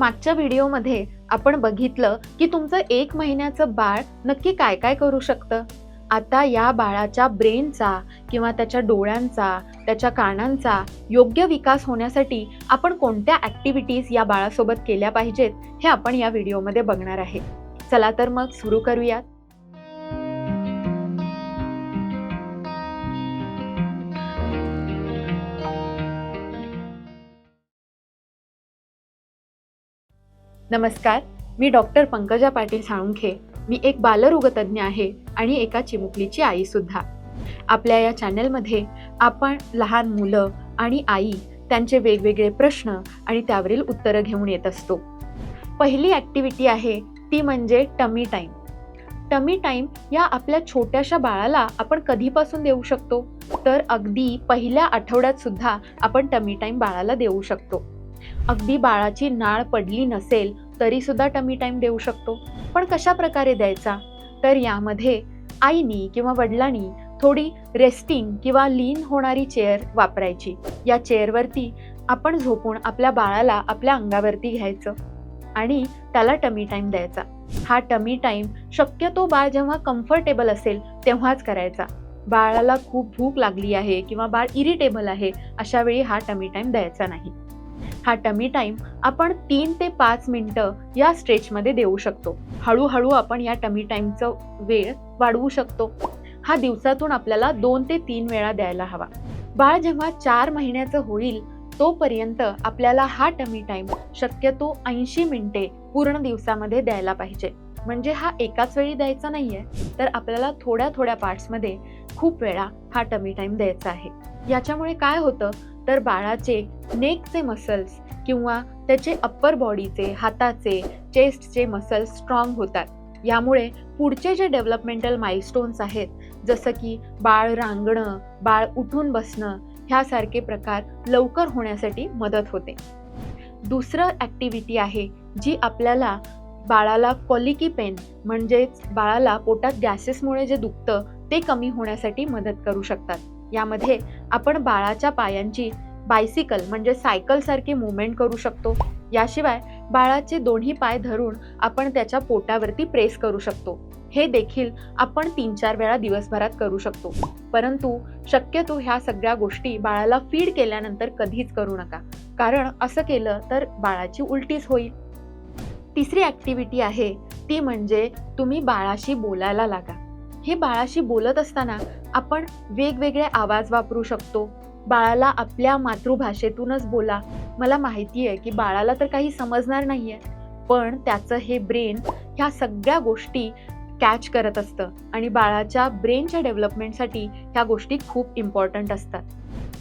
मागच्या व्हिडिओमध्ये आपण बघितलं की तुमचं एक महिन्याचं बाळ नक्की काय काय करू शकतं? आता या बाळाच्या ब्रेनचा किंवा त्याच्या डोळ्यांचा त्याच्या कानांचा योग्य विकास होण्यासाठी आपण कोणत्या ॲक्टिव्हिटीज या बाळासोबत केल्या पाहिजेत हे आपण या व्हिडिओमध्ये बघणार आहे. चला तर मग सुरू करूयात. नमस्कार मी डॉक्टर पंकजा पाटील साळुंखे. मी एक बालरोगतज्ञ आहे आणि एका चिमुकलीची आईसुद्धा आपल्या या चॅनलमध्ये आपण लहान मुलं आणि आई त्यांचे वेगवेगळे प्रश्न आणि त्यावरील उत्तरं घेऊन येत असतो. पहिली ॲक्टिव्हिटी आहे ती म्हणजे टमी टाईम टमी टाईम या आपल्या छोट्याशा बाळाला आपण कधीपासून देऊ शकतो? तर अगदी पहिल्या आठवड्यात सुद्धा आपण टमी टाईम बाळाला देऊ शकतो. अगदी बाळाची नाळ पडली नसेल तरीसुद्धा टमी टाईम देऊ शकतो. पण कशा प्रकारे द्यायचा? तर यामध्ये आईनी किंवा वडिलांनी थोडी रेस्टिंग किंवा लीन होणारी चेअर वापरायची. या चेअरवरती आपण झोपून आपल्या बाळाला आपल्या अंगावरती घ्यायचं आणि त्याला टमी टाईम द्यायचा. हा टमी टाईम शक्यतो बाळ जेव्हा कम्फर्टेबल असेल तेव्हाच करायचा. बाळाला खूप भूक लागली आहे किंवा बाळ इरिटेबल आहे अशा वेळी हा टमी टाईम द्यायचा नाही. हा टमी टाईम आपण तीन ते पाच मिनटं या स्ट्रेचमध्ये देऊ शकतो. हळूहळू आपण या टमी टाईमचं वेळ वाढवू शकतो. हा दिवसातून आपल्याला दोन ते तीन वेळा द्यायला हवा. बाळ जेव्हा चार महिन्याचं होईल तोपर्यंत आपल्याला हा टमी टाईम शक्यतो ऐंशी मिनिटे पूर्ण दिवसामध्ये द्यायला पाहिजे. म्हणजे हा एकाच वेळी द्यायचा नाहीये तर आपल्याला थोड्या थोड्या पार्ट्समध्ये खूप वेळा हा टमी टाईम द्यायचा आहे. याच्यामुळे काय होतं? तर बाळाचे नेकचे मसल्स किंवा त्याचे अप्पर बॉडीचे हाताचे चेस्टचे मसल्स स्ट्रॉंग होतात. यामुळे पुढचे जे डेव्हलपमेंटल माइलस्टोन्स आहेत जसं की बाळ रांगणं बाळ उठून बसणं ह्यासारखे प्रकार लवकर होण्यासाठी मदत होते. दुसरं ॲक्टिव्हिटी आहे जी आपल्याला बाळाला कॉलिकी पेन म्हणजेच बाळाला पोटात गॅसेसमुळे जे दुखतं ते कमी होण्यासाठी मदत करू शकतात. यामध्ये आपण बाळाच्या पायांची बायसिकल म्हणजे सायकलसारखी मुवमेंट करू शकतो. याशिवाय बाळाचे दोन्ही पाय धरून आपण त्याच्या पोटावरती प्रेस करू शकतो. हे देखील आपण तीन चार वेळा दिवसभरात करू शकतो. परंतु शक्यतो ह्या सगळ्या गोष्टी बाळाला फीड केल्यानंतर कधीच करू नका. कारण असं केलं तर बाळाची उलटीच होईल. तिसरी ॲक्टिव्हिटी आहे ती म्हणजे तुम्ही बाळाशी बोलायला लागा. हे बाळाशी बोलत असताना आपण वेगवेगळे आवाज वापरू शकतो. बाळाला आपल्या मातृभाषेतूनच बोला. मला माहिती आहे की बाळाला तर काही समजणार नाही आहे पण त्याचं हे ब्रेन ह्या सगळ्या गोष्टी कॅच करत असतं आणि बाळाच्या ब्रेनच्या डेव्हलपमेंटसाठी ह्या गोष्टी खूप इम्पॉर्टंट असतात.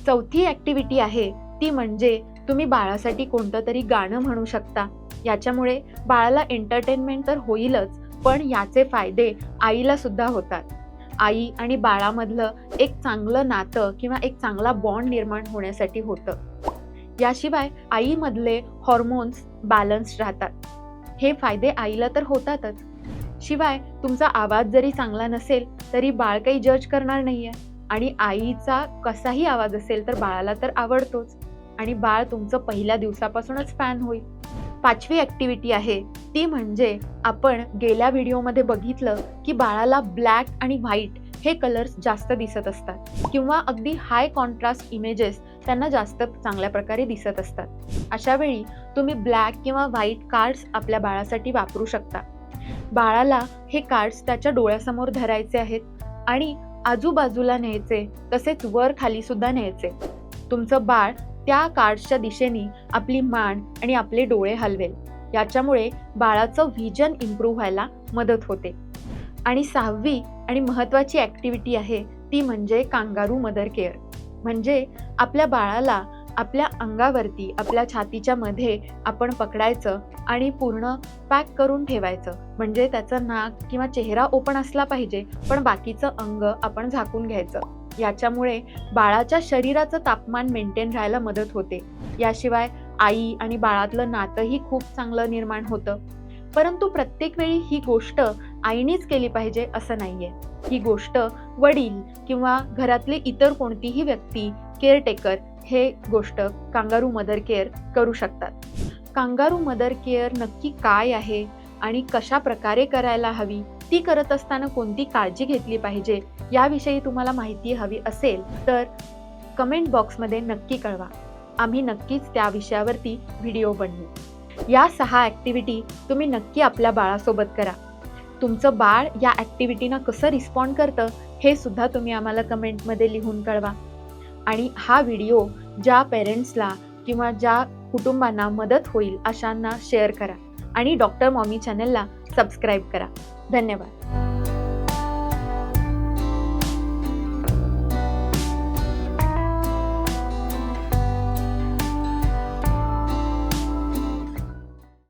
चौथी ॲक्टिव्हिटी आहे ती म्हणजे तुम्ही बाळासाठी कोणतं तरी गाणं म्हणू शकता. याच्यामुळे बाळाला एंटरटेनमेंट तर होईलच पण याचे फायदे आईला सुद्धा होतात. आई आणि बाळामधलं एक चांगलं नातं किंवा एक चांगला बॉन्ड निर्माण होण्यासाठी होतं. याशिवाय आईमधले हॉर्मोन्स बॅलन्स राहतात. हे फायदे आईला तर होतातच. शिवाय तुमचा आवाज जरी चांगला नसेल तरी बाळ काही जज करणार नाहीये. आणि आईचा कसाही आवाज असेल तर बाळाला तर आवडतोच. आणि बाळ तुमचं पहिल्या दिवसापासूनच फॅन होईल. पाचवी ॲक्टिव्हिटी आहे. ती म्हणजे आपण गेल्या व्हिडिओमध्ये बघितलं की बाळाला ब्लॅक आणि व्हाईट हे कलर्स जास्त दिसत असतात. किंवा अगदी हाय कॉन्ट्रास्ट इमेजेस त्यांना जास्त चांगल्या प्रकारे दिसत असतात. अशा वेळी तुम्ही ब्लॅक किंवा व्हाईट कार्ड्स आपल्या बाळासाठी वापरू शकता. बाळाला हे कार्ड्स त्याच्या डोळ्यासमोर धरायचे आहेत आणि आजूबाजूला न्यायचे तसेच वर खाली सुद्धा न्यायचे. तुमचं बाळ त्या कार्ड्सच्या दिशेने आपली मान आणि आपले डोळे हलवेल. याच्यामुळे बाळाचं व्हिजन इम्प्रूव्ह व्हायला मदत होते. आणि सहावी आणि महत्त्वाची ॲक्टिव्हिटी आहे ती म्हणजे कांगारू मदर केअर म्हणजे आपल्या बाळाला आपल्या अंगावरती आपल्या छातीच्या मध्ये आपण पकडायचं आणि पूर्ण पॅक करून ठेवायचं. म्हणजे त्याचं नाक किंवा चेहरा ओपन असला पाहिजे पण बाकीचं अंग आपण झाकून घ्यायचं. याच्यामुळे बाळाच्या शरीराचं तापमान मेंटेन राहायला मदत होते. याशिवाय आई आणि बाळातलं नातंही खूप चांगलं निर्माण होतं. परंतु प्रत्येक वेळी ही गोष्ट आईनेच केली पाहिजे असं नाहीये. ही गोष्ट वडील किंवा घरातले इतर कोणतीही व्यक्ती केअरटेकर हे गोष्ट कांगारू मदर केअर करू शकतात. कांगारू मदर केअर नक्की काय आहे आणि कशा प्रकारे करायला हवी? ती करत असताना कोणती काळजी घेतली पाहिजे याविषयी तुम्हाला माहिती हवी असेल तर कमेंट बॉक्समध्ये नक्की कळवा. आम्ही नक्कीच त्या विषयावरती व्हिडिओ बनवू. या सहा ॲक्टिव्हिटी तुम्ही नक्की आपल्या बाळासोबत करा. तुमचं बाळ या ॲक्टिव्हिटीना कसं रिस्पॉन्ड करतं हे सुद्धा तुम्ही आम्हाला कमेंटमध्ये लिहून कळवा. आणि हा व्हिडिओ ज्या पेरेंट्सला किंवा ज्या कुटुंबांना मदत होईल अशांना शेअर करा. आणि डॉक्टर मॉमी चॅनलला सबस्क्राईब करा. धन्यवाद.